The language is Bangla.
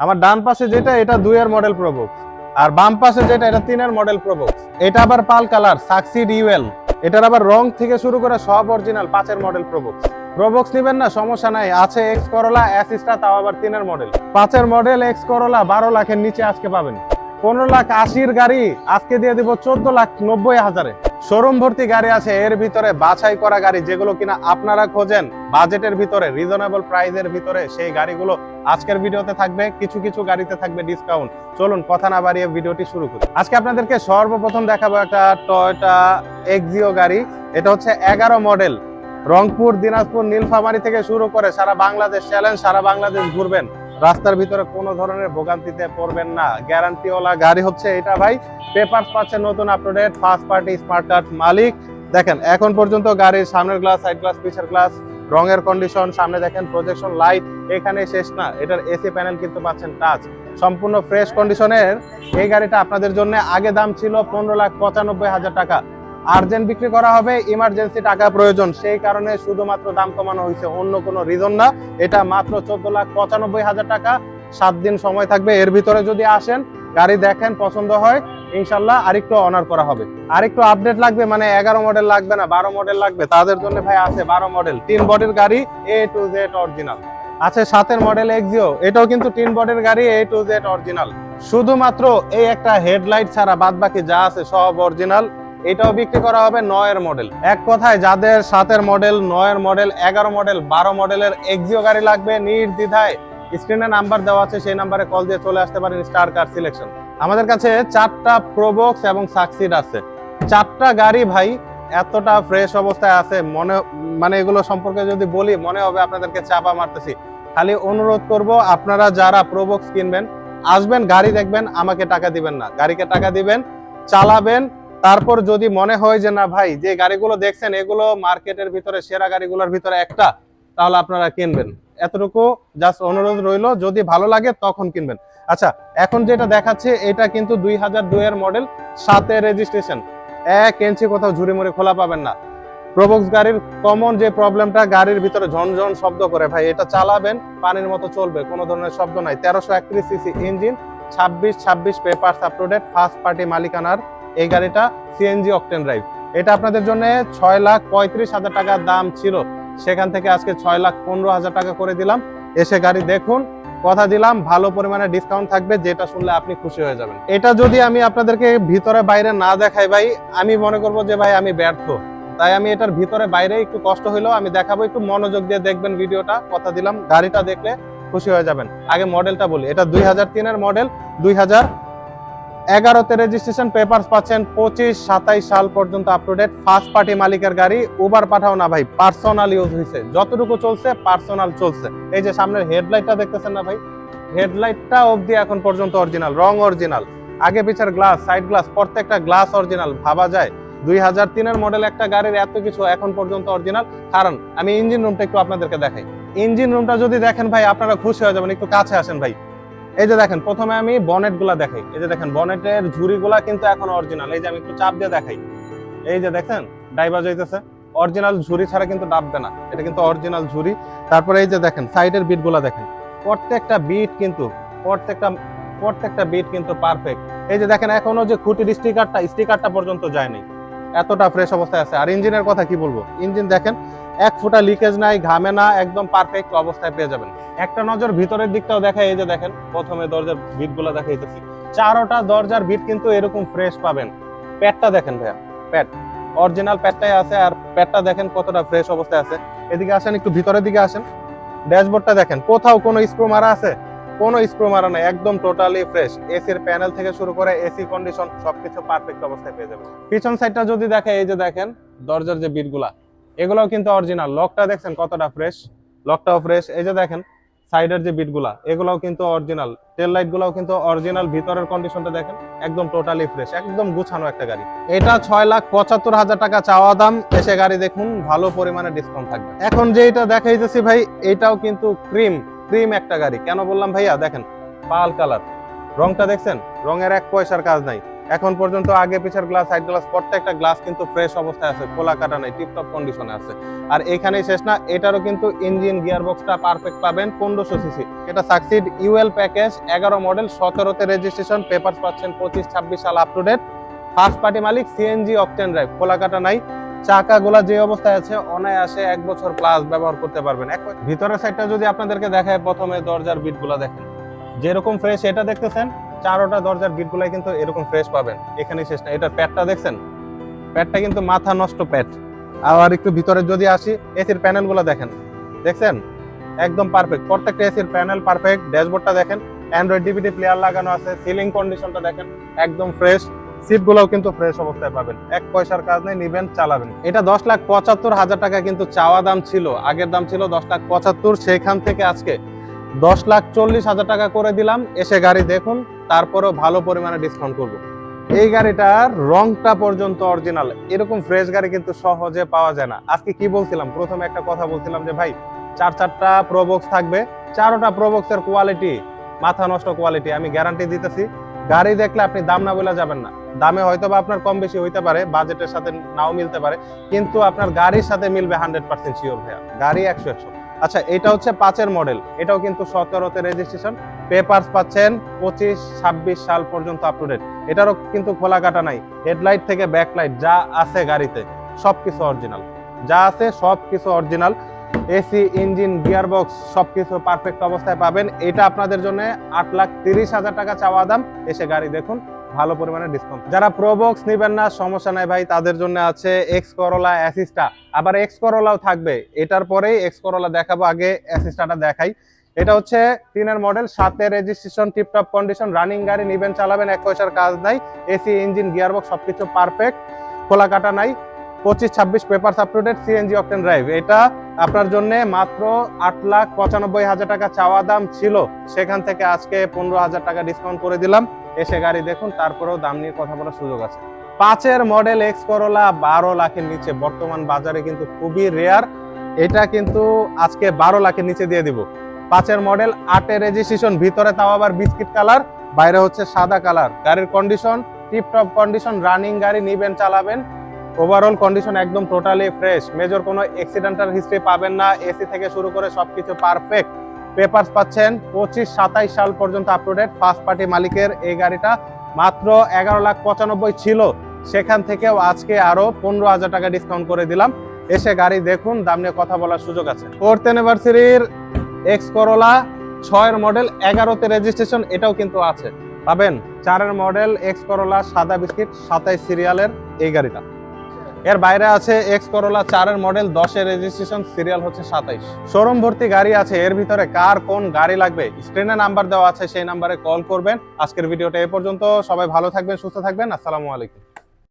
আমার ডান পাশে যেটা, এটা দুইয়ের মডেল প্রবক্স আর বাম পাশে যেটা, এটা তিনের মডেল প্রবক্স এটা আবার পাল কালার সাকসিড ইউএল এটার আবার রং থেকে শুরু করে সব অরিজিনাল পাঁচের মডেল প্রবক্স প্রবক্স নিবেন না, সমস্যা নাই। আছে এক্স করলা অ্যাসিস্টা তাও আবার তিনের মডেল পাঁচের মডেল এক্স করলা বারো লাখের নিচে আজকে পাবেন। পনেরো লাখ আশির গাড়ি, আজকে দিয়ে দিব চোদ্দ লাখ নব্বই হাজারে। শোরুম ভর্তি গাড়ি আছে, এর ভিতরে বাছাই করা গাড়ি, যেগুলো কিনা আপনারা খোঁজেন, বাজেটের ভিতরে রিজনেবল প্রাইসের ভিতরে, সেই গাড়িগুলো আজকের ভিডিওতে থাকবে, কিছু কিছু গাড়িতে থাকবে ডিসকাউন্ট চলুন কথা না বাড়িয়ে ভিডিওটি শুরু করি। আজকে আপনাদেরকে সর্বপ্রথম দেখাবো একটা টয়োটা এক্সিও গাড়ি, এটা হচ্ছে এগারো মডেল রংপুর, দিনাজপুর, নীলফামারী থেকে শুরু করে সারা বাংলাদেশ চ্যালেঞ্জ সারা বাংলাদেশ ঘুরবেন। রাস্তার ভিতরে কোনো ধরনের ভোগান্তিতে পড়বেন না। গ্যারান্টিওয়ালা গাড়ি হচ্ছে এটা ভাই। পেপার পাচ্ছে নতুন update first party smart card মালিক। দেখেন, এখন পর্যন্ত গাড়ির সামনের গ্লাস সাইড গ্লাস পিছের গ্লাস রঙের কন্ডিশন সামনে দেখেন প্রজেকশন লাইট এখানে শেষ না। এটার এসি প্যানেল কিন্তু পাচ্ছেন টাচ সম্পূর্ণ ফ্রেশ কন্ডিশনের এই গাড়িটা আপনাদের জন্য আগে দাম ছিল পনেরো লাখ পঁচানব্বই হাজার টাকা। আর্জেন্ট বিক্রি করা হবে ইমার্জেন্সি টাকা প্রয়োজন। সেই কারণে শুধুমাত্র দাম কমানো হয়েছে, অন্য কোনো রিজন না। এটা মাত্র চোদ্দ লাখ পঁচানব্বই হাজার টাকা। সাত দিন সময় থাকবে, এর ভিতরে যদি আসেন, গাড়ি দেখেন, পছন্দ হয়, ইনশাল্লাহ আরেকটু অনার করা হবে। আরেকটু আপডেট লাগবে মানে এগারো মডেল লাগবে না, বারো মডেল লাগবে। তাদের জন্য ভাই আছে বারো মডেল তিন বডির গাড়ি এ টু জেড অরিজিনাল আছে সাতের মডেল এক্সিও এটাও কিন্তু তিন বডির গাড়ি এ টু জেড অরিজিনাল শুধুমাত্র এই একটা হেডলাইট ছাড়া বাদ বাকি যা আছে সব অরিজিনাল এটাও বিক্রি করা হবে নয়ের মডেল। এক কথায় যাদের সাতের মডেল, নয়ের মডেল, এগারো মডেল, বারো মডেলের এক্সিও গাড়ি লাগবে নির্দ্বিধায়। স্ক্রিনে নাম্বার দেওয়া আছে, সেই নাম্বারে কল দিয়ে চলে আসতে পারেন স্টার কার সিলেকশন আমাদের কাছে চারটা প্রোবক্স এবং সাকসিড আছে। চারটা গাড়ি ভাই এতটা ফ্রেশ অবস্থায় আছে, মনে মানে এগুলো সম্পর্কে যদি বলি, মনে হবে আপনাদেরকে চাপা মারতেছি। খালি অনুরোধ করব, আপনারা যারা প্রোবক্স কিনবেন, আসবেন, গাড়ি দেখবেন, আমাকে টাকা দিবেন না। গাড়িকে টাকা দিবেন, চালাবেন তারপর যদি মনে হয় যে না ভাই, যে গাড়িগুলো দেখছেন, এগুলো মার্কেটের ভিতরে, সেরা গাড়িগুলোর ভিতরে একটা, তাহলে আপনারা কিনবেন। এতটুকু জাস্ট অনুরোধ রইল, যদি ভালো লাগে তখন কিনবেন। আচ্ছা এখন যেটা দেখাচ্ছে, এটা কিন্তু দুই হাজার দুইয়ের মডেল সাথে রেজিস্ট্রেশন এক ইঞ্চি কোথাও ঝুড়ি মুড়ি খোলা পাবেন না। প্রবক্স গাড়ির কমন যে প্রবলেমটা গাড়ির ভিতরে ঝনঝন শব্দ করে, ভাই, এটা চালাবেন, পানির মতো চলবে, কোনো ধরনের শব্দ নাই। তেরোশো একত্রিশ সিসি ইঞ্জিন ছাব্বিশ ছাব্বিশ পেপার আপলোডেড ফার্স্ট পার্টি মালিকানার এই গাড়িটা সিএনজি অকটেন ড্রাইভ এটা আপনাদের জন্য ছয় লাখ পঁয়ত্রিশ হাজার টাকার দাম ছিল। সেখান থেকে আজকে ছয় লাখ পনেরো হাজার টাকা করে দিলাম। এসে গাড়ি দেখুন, কথা দিলাম, ভালো পরিমাণে ডিসকাউন্ট থাকবে, যেটা শুনলে আপনি খুশি হয়ে যাবেন। এটা যদি আমি আপনাদেরকে ভিতরে বাইরে না দেখাই ভাই, আমি মনে করব যে ভাই আমি ব্যর্থ। তাই আমি এটার ভিতরে বাইরে একটু কষ্ট হইলেও আমি দেখাবো, একটু মনোযোগ দিয়ে দেখবেন ভিডিওটা, কথা দিলাম, গাড়িটা দেখলে খুশি হয়ে যাবেন। আগে মডেলটা বলি, এটা দুই হাজার তিনের মডেল দুই হাজার এগারোতে রেজিস্ট্রেশন পেপার পাচ্ছেন পঁচিশ, সাতাইশ সাল পর্যন্ত আপটুডেট ফার্স্ট পার্টি মালিকের গাড়ি উবার পাঠাও না ভাই পার্সোনাল ইউজ হয়েছে যতটুকু চলছে পার্সোনাল চলছে। এই যে সামনের হেডলাইটটা দেখতেছেন না ভাই? হেডলাইটটা অবধি এখন পর্যন্ত অরিজিনাল রং অরিজিনাল আগে পিছের গ্লাস সাইড গ্লাস প্রত্যেকটা গ্লাস অরিজিনাল ভাবা যায়। দুই হাজার তিনের মডেল একটা গাড়ির এত কিছু এখন পর্যন্ত অরিজিনাল কারণ, আমি ইঞ্জিন রুমটা একটু আপনাদেরকে দেখাই। ইঞ্জিন রুমটা যদি দেখেন ভাই, আপনারা খুশি হয়ে যাবেন, একটু কাছে আসেন ভাই। এই যে দেখেন, প্রথমে আমি বনেটগুলা দেখাই। এই যে দেখেন বনেটের ঝুড়ি গুলা কিন্তু এখন অরিজিনাল এই যে আমি একটু চাপ দিয়ে দেখাই। এই যে দেখেন ডাইভার যাইতেছে। অরিজিনাল ঝুড়ি ছাড়া কিন্তু ডাববে না। এটা কিন্তু অরিজিনাল ঝুড়ি। তারপরে এই যে দেখেন সাইডের বিটগুলা দেখেন। প্রত্যেকটা বিট কিন্তু, প্রত্যেকটা প্রত্যেকটা বিট কিন্তু পারফেক্ট এই যে দেখেন, এখনও যে খুঁটির স্টিকারটা স্টিকারটা পর্যন্ত যায়নি এতটা ফ্রেশ অবস্থায় আছে। আর ইঞ্জিনের কথা কি বলব? ইঞ্জিন দেখেন, এক ফুটা লিকেজ নাই, ঘামে না, একদম পারফেক্ট অবস্থায় পেয়ে যাবেন। একটা নজর ভিতরের দিকটাও দেখা এই যে দেখেন, প্রথমে দরজার বিটগুলা দেখাইতেছি। চারোটা দরজার বিট কিন্তু এরকম ফ্রেশ পাবেন। প্যাডটা দেখেন ভাইয়া প্যাড অরিজিনাল প্যাডটাই আছে, আর প্যাডটা দেখেন কতটা ফ্রেশ অবস্থায় আছে। এদিকে আসেন, একটু ভিতরের দিকে আসেন। ড্যাশবোর্ডটা দেখেন, কোথাও কোনো স্ক্রু মারা আছে? কোনো স্ক্রু মারা নাই, একদম টোটালি ফ্রেশ এসির প্যানেল থেকে শুরু করে এসি কন্ডিশন সবকিছু পারফেক্ট অবস্থায় পেয়ে যাবেন। পিছন সাইডটা যদি দেখে, এই যে দেখেন, দরজার যে বিটগুলা এগুলোও কিন্তু অরিজিনাল লকটা দেখছেন কতটা ফ্রেশ লকটাও ফ্রেশ এই যে দেখেন সাইডের যে বিটগুলা এগুলাও কিন্তু অরিজিনাল টেল লাইট গুলাও কিন্তু অরিজিনাল ভিতরের কন্ডিশনটা দেখেন, একদম টোটালি ফ্রেশ একদম গুছানো একটা গাড়ি। এটা ছয় লাখ পঁচাত্তর হাজার টাকা চাওয়া দাম। এসে গাড়ি দেখুন, ভালো পরিমাণে ডিসকাউন্ট থাকবে। এখন যে এটা দেখাইতেছি ভাই, এটাও কিন্তু ক্রিম ক্রিম একটা গাড়ি। কেন বললাম ভাইয়া? দেখেন, পাল কালার। রংটা দেখছেন? রঙের এক পয়সার কাজ নাই। এখন পর্যন্ত আগে পিছের গ্লাস সাইড গ্লাস প্রত্যেকটা গ্লাস কিন্তু ফ্রেশ অবস্থায় আছে, খোলা কাটা নাই টিপটপ কন্ডিশনে আছে। আর এখানেই শেষ না, এটারও কিন্তু ইঞ্জিন গিয়ারবক্সটা পারফেক্ট পাবেন পনেরোশো সিসি এটা সাকসিড ইউএল প্যাকেজ এগারো মডেল সতেরোতে রেজিস্ট্রেশন পেপার পাচ্ছেন পঁচিশ, ছাব্বিশ সাল up to date first party Malik CNG octane drive খোলা কাটা নাই। চাকাগুলা যে অবস্থায় আছে, অনায়াসে এক বছর প্লাস ব্যবহার করতে পারবেন। ভিতরের সাইডটা যদি আপনাদেরকে দেখায়, প্রথমে দরজার বিটগুলা দেখেন। যেরকম ফ্রেশ এটা দেখতেছেন, চারোটা দরজার বিটগুলাই কিন্তু এরকম ফ্রেশ পাবেন। এখানে শেষ না। এটার প্যাডটা দেখছেন? প্যাডটা কিন্তু মাথা নষ্ট প্যাড আবার একটু ভিতরে যদি আসি এসির প্যানেলগুলো দেখেন। দেখছেন? একদম পারফেক্ট প্রত্যেকটা এসির প্যানেল পারফেক্ট ড্যাশবোর্ডটা দেখেন। অ্যান্ড্রয়েড ডিভিডি প্লেয়ার লাগানো আছে। সিলিং কন্ডিশনটা দেখেন। একদম ফ্রেশ সিটগুলোও কিন্তু ফ্রেশ অবস্থায় পাবেন। এক পয়সার কাজ নেই, নিবেন, চালাবেন। এটা দশ লাখ পঁচাত্তর হাজার টাকা কিন্তু চাওয়া দাম ছিল। আগের দাম ছিল দশ লাখ পঁচাত্তর, সেখান থেকে আজকে দশ লাখ চল্লিশ হাজার টাকা করে দিলাম। এসে গাড়ি দেখুন, তারপরেও ভালো পরিমাণে ডিসকাউন্ট করব। এই গাড়িটার রংটা পর্যন্ত অরিজিনাল এরকম ফ্রেশ গাড়ি কিন্তু সহজে পাওয়া যায় না। আজকে কি বলছিলাম? প্রথমে একটা কথা বলছিলাম যে, ভাই, চার চারটা প্রোবক্স থাকবে। চারোটা প্রোবক্সের কোয়ালিটি মাথা নষ্ট কোয়ালিটি আমি গ্যারান্টি দিতেছি। গাড়ি দেখলে আপনি দাম না বলে যাবেন না। দামে হয়তো বা আপনার কম বেশি হইতে পারে, বাজেটের সাথে নাও মিলতে পারে, কিন্তু আপনার গাড়ির সাথে মিলবে হান্ড্রেড পার্সেন্ট শিওর ভাইয়া, গাড়ি একশো একশো। আচ্ছা এটা হচ্ছে পাঁচের মডেল এটাও কিন্তু সতেরোতে রেজিস্ট্রেশন পেপারস পাচ্ছেন পঁচিশ, ছাব্বিশ সাল পর্যন্ত আপ টু ডেট এটারও কিন্তু খোলা কাটা নাই হেডলাইট থেকে ব্যাকলাইট যা আছে গাড়িতে, সবকিছু অরিজিনাল যা আছে সবকিছু অরিজিনাল এসি, ইঞ্জিন, গিয়ারবক্স, সবকিছু পারফেক্ট অবস্থায় পাবেন। এটা আপনাদের জন্য আট লাখ তিরিশ হাজার টাকা চাওয়া দাম। এসে গাড়ি দেখুন, ভালো পরিমাণে ডিসকাউন্ট যারা প্রোবক্স নেবেন না, সমস্যা নাই ভাই, তাদের জন্য আছে এক্স করোলা অ্যাসিস্টা আবার এক্স করোলাও থাকবে। এটার পরেই এক্স করোলা দেখাবো, আগে অ্যাসিস্টাটা দেখাই। এটা হচ্ছে তিনের মডেল সাথে রেজিস্ট্রেশন টিপটপ কন্ডিশন রানিং গাড়ি নিবেন, চালাবেন, এক পয়সার কাজ নাই। এসি ইঞ্জিন গিয়ারবক্স সবকিছু পারফেক্ট খোলা কাটা নাই। পঁচিশ, ছাব্বিশ paper date CNG octane drive এটা আপনার জন্য মাত্র আট লাখ পঁচানব্বই হাজার টাকা চাওয়া দাম ছিল। সেখান থেকে আজকে পনেরো হাজার টাকা ডিসকাউন্ট করে দিলাম। এসে গাড়ি দেখুন, তারপরেও দাম নিয়ে কথা বলার সুযোগ আছে। পাঁচের মডেল এক্স করোলা বারো লাখের নিচে, বর্তমান বাজারে কিন্তু খুবই রেয়ার এটা কিন্তু আজকে বারো লাখের নিচে দিয়ে দিব। পাঁচের মডেল আটের রেজিস্ট্রেশন ভিতরে তাও আবার বিস্কিট কালার বাইরে হচ্ছে সাদা কালার গাড়ির কন্ডিশন টিপটপ কন্ডিশন রানিং গাড়ি নিবেন, চালাবেন। ওভারঅল কন্ডিশন একদম টোটালি ফ্রেশ মেজর কোনো অ্যাক্সিডেন্টাল হিস্ট্রি পাবেন না। এসি থেকে শুরু করে সব কিছু পারফেক্ট পেপারস পাচ্ছেন পঁচিশ, সাতাইশ সাল পর্যন্ত up to date first party মালিকের এই গাড়িটা মাত্র এগারো লাখ পঁচানব্বই ছিল। সেখান থেকেও আজকে আরও পনেরো হাজার টাকা ডিসকাউন্ট করে দিলাম। এসে গাড়ি দেখুন, দাম নিয়ে কথা বলার সুযোগ আছে। ফোর্থ অ্যানিভার্সারির এক্স করোলা ছয়ের মডেল এগারোতে রেজিস্ট্রেশন এটাও কিন্তু আছে। পাবেন। চারের মডেল এক্স করোলা সাদা বিস্কিট, সাতাইশ সিরিয়ালের এই গাড়িটা। এর বাইরে আছে এক্স করোলা চারের মডেল দশের রেজিস্ট্রেশন সিরিয়াল হচ্ছে সাতাইশ। শোরুম ভর্তি গাড়ি আছে, এর ভিতরে কার কোন গাড়ি লাগবে? স্ক্রিনে নাম্বার দেওয়া আছে, সেই নাম্বারে কল করবেন। আজকের ভিডিওটা এ পর্যন্ত। সবাই ভালো থাকবেন, সুস্থ থাকবেন। আসসালামু আলাইকুম।